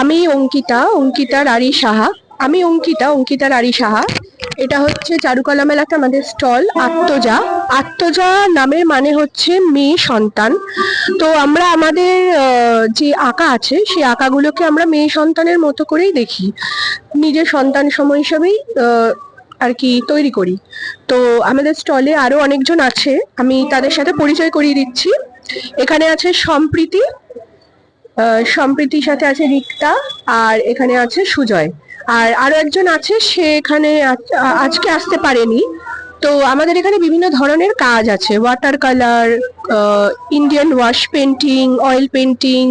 আমি অঙ্কিতা অঙ্কিতা রানী সাহা। আমি অঙ্কিতা অঙ্কিতা রানী সাহা। এটা হচ্ছে চারুকলা মেলাতে আমাদের স্টল, আত্মজা। আত্মজা নামের মানে হচ্ছে মেয়ে সন্তান। তো আমরা আমাদের যে আঁকা আছে, সেই আঁকাগুলোকে আমরা মেয়ে সন্তানের মতো করেই দেখি। নিজের সন্তান সময় হিসাবেই আর কি তৈরি করি। তো আমাদের স্টলে আরও অনেকজন আছে। আমি তাদের সাথে পরিচয় করিয়ে দিচ্ছি। এখানে আছে সম্প্রীতি সম্প্রীতির সাথে আছে রিক্তা আর এখানে আছে সুজয়। আর আরও একজন আছে, সে এখানে আজকে আসতে পারেনি। তো আমাদের এখানে বিভিন্ন ধরনের কাজ আছে। Water colour Indian wash painting oil painting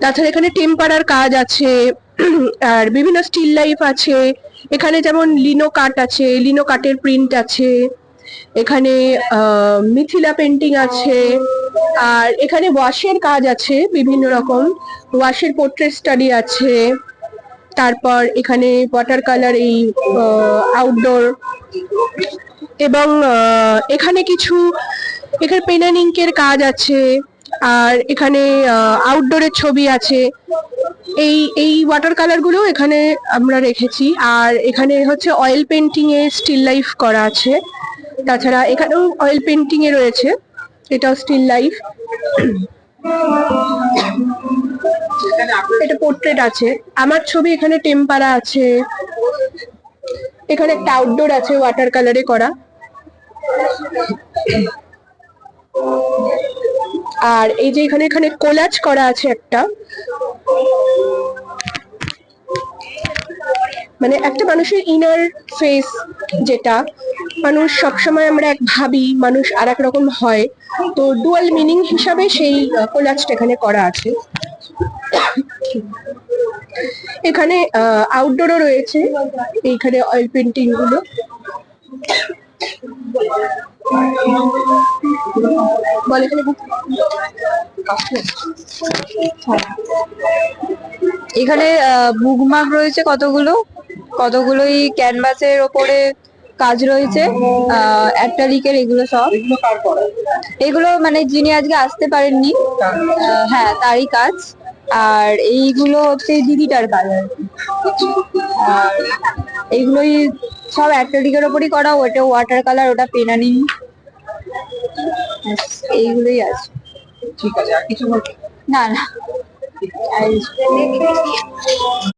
তাছাড়া এখানে টেম্পারার কাজ আছে, আর বিভিন্ন স্টিল লাইফ আছে। এখানে যেমন লিনো কাট আছে লিনো কাটের প্রিন্ট আছে। এখানে মিথিলা পেন্টিং আছে, আর এখানে ওয়াশের কাজ আছে বিভিন্ন রকম। ওয়াশের পোর্ট্রেট স্টাডি আছে, তারপর এখানে ওয়াটার কালার এই আউটডোর এবং এখানে কিছু, এখানে পেন ইঙ্কের কাজ আছে, আর এখানে আউটডোরের ছবি আছে। এই এই ওয়াটার কালারগুলো এখানে আমরা রেখেছি, আর এখানে হচ্ছে অয়েল পেন্টিং এ স্টিল লাইফ করা আছে। তাছাড়া এখানেও অয়েল পেন্টিং এ রয়েছে। এটাও স্টিল লাইফ এটা পোর্ট্রেট আছে। আমার ছবি এখানে টেম্পারা আছে। এখানে একটা আউটডোর আছে ওয়াটার কালারে করা। আর এই যে এখানে এখানে কোলাজ করা আছে একটা। মানে একটা মানুষের ইনার ফেস যেটা মানুষ সবসময় আমরা এক ভাবি, মানুষ আর এক রকম হয়। তো ডুয়াল মিনিং হিসাবে সেই কোলাজটা এখানে করা আছে। এখানে আউটডোরও রয়েছে, এইখানে অয়েল পেন্টিংগুলো। এখানে বুকমার্ক রয়েছে কতগুলো? কতগুলোই ক্যানভাসের ওপরে কাজ রয়েছে অ্যাক্টালিকের এগুলো সব। এগুলো মানে যিনি আজকে আসতে পারেননি হ্যাঁ তারই কাজ। আর এইগুলো হচ্ছে দিদিটার কাজ। আর আর এইগুলোই সব অ্যাক্টালিকের ওপরই করা ওটা ওয়াটার কালার ওটা পেনানি এইগুলোই আছে। ঠিক আছে আর কিছু না না।